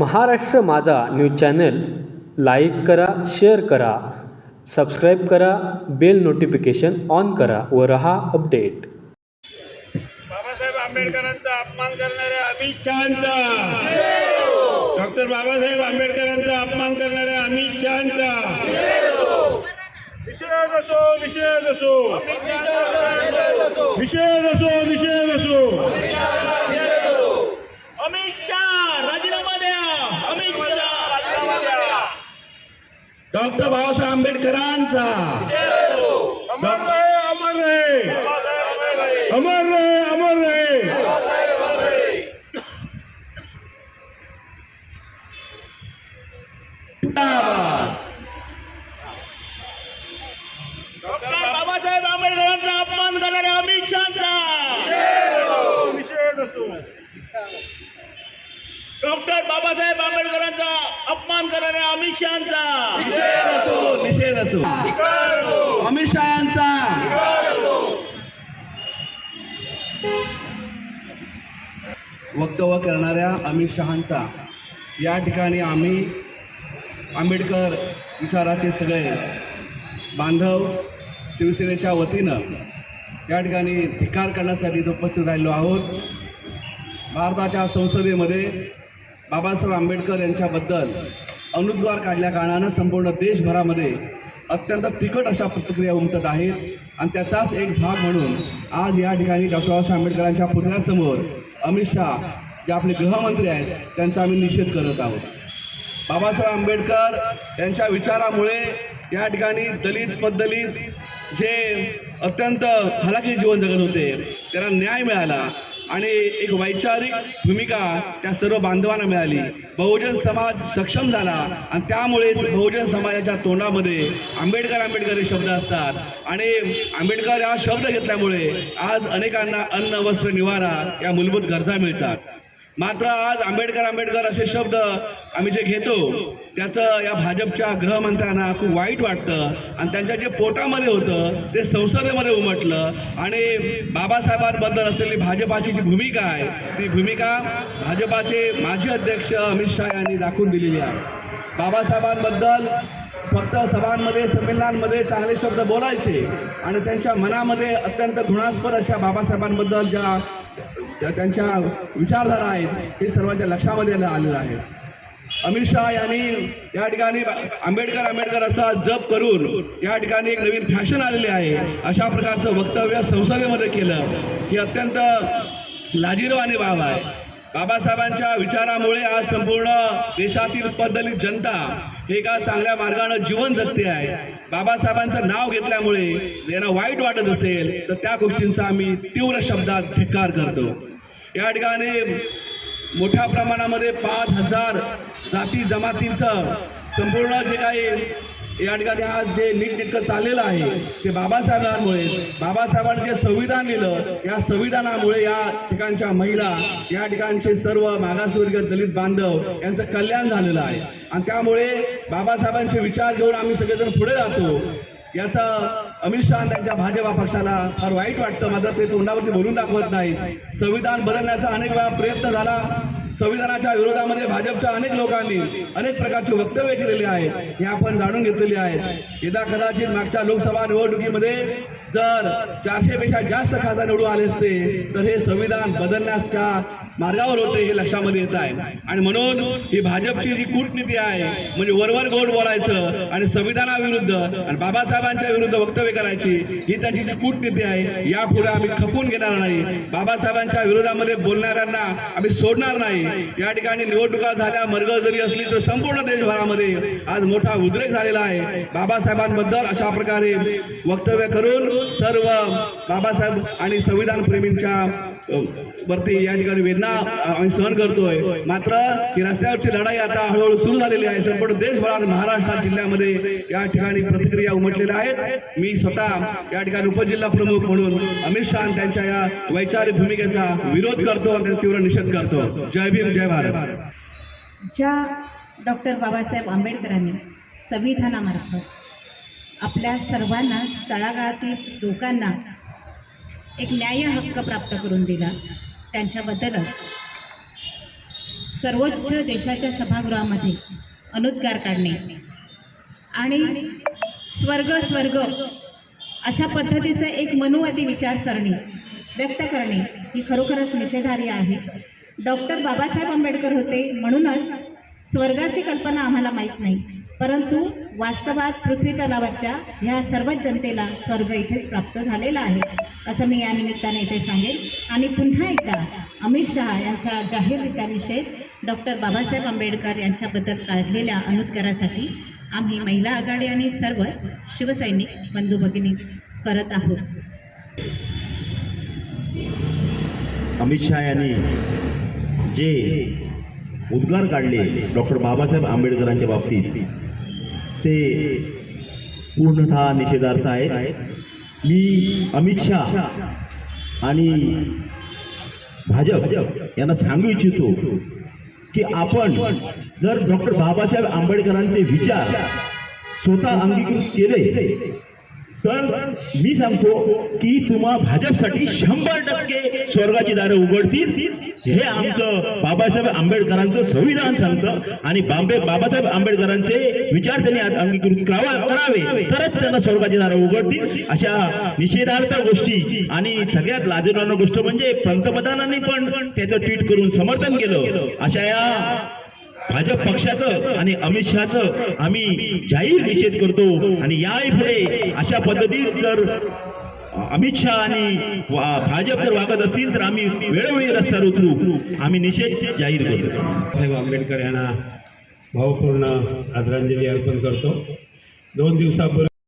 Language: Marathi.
Maharashtra Majha news channel like करा शेअर करा सबस्क्राईब करा बेल नोटिफिकेशन ऑन करा व रहा अपडेट. बाबासाहेब आंबेडकरांचा अपमान करणाऱ्या अमित शहाचा. डॉक्टर बाबासाहेब आंबेडकरांचा अपमान करणाऱ्या अमित शहाचा. विषय असो विषय असो. विषय असो विषय असो. अमित शहा. डॉक्टर बाबासाहेब आंबेडकरांचा. अमर रहे अमर रहे अमर रहे अमर रहे जिंदाबाद. डॉक्टर बाबासाहेब आंबेडकरांचा अपमान करणाऱ्या अमित शहाचा. विषय नसो डॉक्टर बाबासाहेब आंबेडकरांचा अपमान करणाऱ्या अमित शहाचा. निषेध असो निषेध असो. अमित शहाचा. वक्तव्य करणाऱ्या अमित शहांचा. या ठिकाणी आम्ही आंबेडकर विचाराचे सगळे बांधव शिवसेनेच्या वतीनं या ठिकाणी धिकार करण्यासाठी उपस्थित राहिलो आहोत. भारताच्या संसदेमध्ये बाबासाहेब आंबेडकर यांच्याबद्दल अनुद्वार काढल्या कारणानं संपूर्ण देशभरामध्ये अत्यंत तिखट अशा प्रतिक्रिया उमटत आहेत. आणि त्याचाच एक भाग म्हणून आज या ठिकाणी डॉक्टर बाबासाहेब आंबेडकरांच्या पुतळ्यासमोर अमित शहा जे आपले गृहमंत्री आहेत त्यांचा आम्ही निषेध करत आहोत. बाबासाहेब आंबेडकर यांच्या विचारामुळे या ठिकाणी दलित पददलित जे अत्यंत हलाखी जीवन जगत होते त्यांना न्याय मिळाला. आणि एक वैचारिक भूमिका त्या सर्व बांधवांना मिळाली. बहुजन समाज सक्षम झाला आणि त्यामुळेच बहुजन समाजाच्या तोंडामध्ये आंबेडकर आंबेडकर हे शब्द असतात. आणि आंबेडकर हा शब्द घेतल्यामुळे आज अनेकांना अन्न वस्त्र निवारा या मूलभूत गरजा मिळतात. मात्र आज आंबेडकर आंबेडकर असे शब्द आम्ही जे घेतो त्याचं या भाजपच्या गृहमंत्र्यांना खूप वाईट वाटतं आणि त्यांच्या जे पोटामध्ये होतं ते संसदेमध्ये उमटलं. आणि बाबासाहेबांबद्दल असलेली भाजपाची जी भूमिका आहे ती भूमिका भाजपाचे माजी अध्यक्ष अमित शहा यांनी दाखवून दिलेली आहे. बाबासाहेबांबद्दल फक्त सभांमध्ये संमेलनांमध्ये चांगले शब्द बोलायचे आणि त्यांच्या मनामध्ये अत्यंत घृणास्पद अशा बाबासाहेबांबद्दल ज्या त्या त्यांच्या विचारधारा आहेत हे सर्वांच्या लक्षामध्ये आलेलं आहे. अमित शहा यांनी या ठिकाणी आंबेडकर आंबेडकर असा जप करून या ठिकाणी एक नवीन फॅशन आलेली आहे. अशा प्रकारचं वक्तव्य संसदेमध्ये केलं. ही अत्यंत लाजीरवाणी बाब आहे. बाबासाहेबांच्या विचारामुळे आज संपूर्ण देशातील पद्धलीत जनता हे एका चांगल्या मार्गानं जीवन जगते आहे. बाबासाहेबांचं नाव घेतल्यामुळे ज्यांना वाईट वाटत असेल तर त्या गोष्टींचा आम्ही तीव्र शब्दात धिक्कार करतो. या ठिकाणी मोठ्या प्रमाणामध्ये पाच हजार जाती जमातींचं संपूर्ण जे काही या ठिकाणी आज जे नीटनेटकं चाललेलं आहे ते बाबासाहेबांमुळे बाबासाहेबांनी जे संविधान लिहिलं या संविधानामुळे या ठिकाणच्या महिला या ठिकाणचे सर्व मागासवर्गीय दलित बांधव यांचं कल्याण झालेलं आहे. आणि त्यामुळे बाबासाहेबांचे विचार घेऊन आम्ही सगळेजण पुढे जातो. याचा अमित शहा त्यांच्या भाजपा पक्षाला फार वाईट वाटतं. मात्र ते तोंडावरती बोलून दाखवत नाहीत. संविधान बदलण्याचा अनेक वेळा प्रयत्न झाला. संविधानाच्या विरोधामध्ये भाजपच्या अनेक लोकांनी अनेक प्रकारची वक्तव्य केलेली आहेत. हे आपण जाणून घेतलेली आहेत. यदा कदाचित मागच्या लोकसभा निवडणुकीमध्ये जर चारशेपेक्षा जास्त खासदार निवडून आले असते तर हे संविधान बदलण्याच्या मार्गावर होते हे लक्षामध्ये येत आहे. आणि म्हणून ही भाजपची जी कूटनीती आहे म्हणजे वरवर गोड बोलायचं आणि संविधानाविरुद्ध आणि बाबासाहेबांच्या विरुद्ध वक्तव्य करायची ही त्यांची जी कूटनीती आहे यापुढे आम्ही खपून घेणार नाही. बाबासाहेबांच्या विरोधामध्ये बोलणाऱ्यांना आम्ही सोडणार नाही. या ठिकाणी निवडणुका झाल्या मर्ग जरी असली तर संपूर्ण देशभरामध्ये आज मोठा उद्रेक झालेला आहे. बाबासाहेबांबद्दल अशा प्रकारे वक्तव्य करून सर्व बाबासाहेब आणि संविधान प्रेमींच्या वरती या ठिकाणी वेदना आम्ही सहन करतोय. मात्र ही रस्त्यावरची लढाई आता हळूहळू सुरू झालेली आहे. संपूर्ण देशभरात महाराष्ट्र जिल्ह्यामध्ये या ठिकाणी प्रतिक्रिया उमटलेल्या आहेत. मी स्वतः या ठिकाणी उपजिल्हा प्रमुख म्हणून अमित शहा त्यांच्या या वैचारिक भूमिकेचा विरोध करतो आणि तीव्र निषेध करतो. जय भीम जय भारत. ज्या डॉक्टर बाबासाहेब आंबेडकरांनी संविधानामार्फत आपल्या सर्वांना तळागाळातील लोकांना एक न्याय हक्क प्राप्त करून दिला. त्यांच्याबद्दलच सर्वोच्च देशाच्या सभागृहामध्ये अनुद्गार काढणे आणि स्वर्ग स्वर्ग अशा पद्धतीचं एक मनुवादी विचारसरणी व्यक्त करणे ही खरोखरच निषेधार्ह आहे. डॉक्टर बाबासाहेब आंबेडकर होते म्हणूनच स्वर्गाची कल्पना आम्हाला माहीत नाही. परंतु वास्तवात पृथ्वी तलावरच्या ह्या सर्वच जनतेला स्वर्ग इथेच प्राप्त झालेला आहे. असं मी या निमित्ताने इथे सांगेन. आणि पुन्हा एकदा अमित शहा यांचा जाहीररित्या निषेध डॉक्टर बाबासाहेब आंबेडकर यांच्याबद्दल काढलेल्या अनुत्तरासाठी आम्ही महिला आघाडी आणि सर्वच शिवसैनिक बंधू भगिनी करत आहोत. अमित शहा यांनी जे उद्गार काढले डॉक्टर बाबासाहेब आंबेडकरांच्या बाबतीत ते पूर्णतः निषेधार्थ आहेत. मी अमित शहा आणि भाजप यांना सांगू इच्छितो की आपण जर डॉक्टर बाबासाहेब आंबेडकरांचे विचार स्वतः अंगीकृत केले तर मी सांगतो की तुम्हा भाजपसाठी शंभर टक्के स्वर्गाची दारं उघडतील. हे आमचं बाबासाहेब आंबेडकरांचं संविधान सांगतं. आणि बांबे बाबासाहेब आंबेडकरांचे विचार त्यांनी अंगीकृत करावा करावे. तरच त्यांना स्वर्गाची दारं उघडतील. अशा निषेधार्थ गोष्टी आणि सगळ्यात लाजवणारी गोष्ट म्हणजे पंतप्रधानांनी पण त्याचं ट्विट करून समर्थन केलं. अशा या भाजप पक्षाचं आणि अमित शहाचं आम्ही जाहीर निषेध करतो. आणि याही पुढे अशा पद्धतीत जर अमित शहा आणि भाजप जर वागत असतील तर आम्ही वेळोवेळी रस्त्यावर उतरू. आम्ही निषेध जाहीर करतो. साहेब आंबेडकर यांना भावपूर्ण आदरांजली अर्पण करतो. दोन दिवसापूर्वी